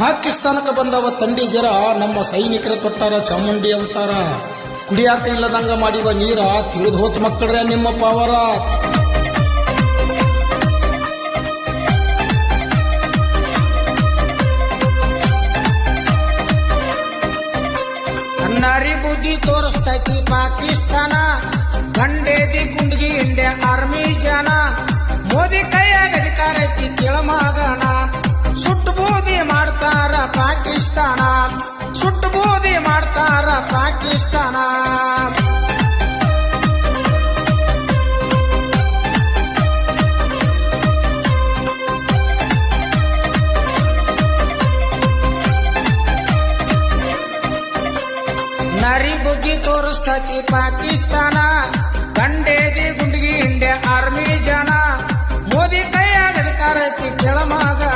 ಪಾಕಿಸ್ತಾನಕ್ಕೆ ಬಂದವ ತಂಡಿ ಜರ ನಮ್ಮ ಸೈನಿಕರ ತೊಟ್ಟಾರ ಚಾಮುಂಡಿ ಅವತಾರ. ಕುಡಿಯಾಕ ಇಲ್ಲದಂಗ ಮಾಡಿವ ನೀರ ತಿಳಿದು ಹೋತ್ ಮಕ್ಕಳ್ರೆ ನಿಮ್ಮ ಪಾವರ. ಅನ್ನಾರಿ ಬುದ್ಧಿ ತೋರಿಸ್ತೈತಿ ಪಾಕಿಸ್ತಾನ. ಗಂಡೇದಿ ಗುಂಡ್ಗಿ ಇಂಡಿಯಾ ಆರ್ಮಿ ಜನ. ಮೋದಿ ಕೈಯಾಗ ಅಧಿಕಾರ ಐತಿ ಕೆಳಮಗನ ಸುಟ್ಟು ಬೂದಿ ಮಾಡ್ತಾರ ಪಾಕಿಸ್ತಾನ. ಸುಟ್ಟು ಬೂದಿ ಮಾಡ್ತಾರ ಪಾಕಿಸ್ತಾನ. ದಾರಿ ಬುದ್ಧಿ ತೋರಿಸ್ತತಿ ಪಾಕಿಸ್ತಾನ. ಗಂಡೇದಿ ಗುಂಡಿಗೆ ಇಂಡಿಯಾ ಆರ್ಮಿ ಜನ. ಮೋದಿ ಕೈಯಾಗದ ಕಾರತಿ ಕೆಳಮಾಗ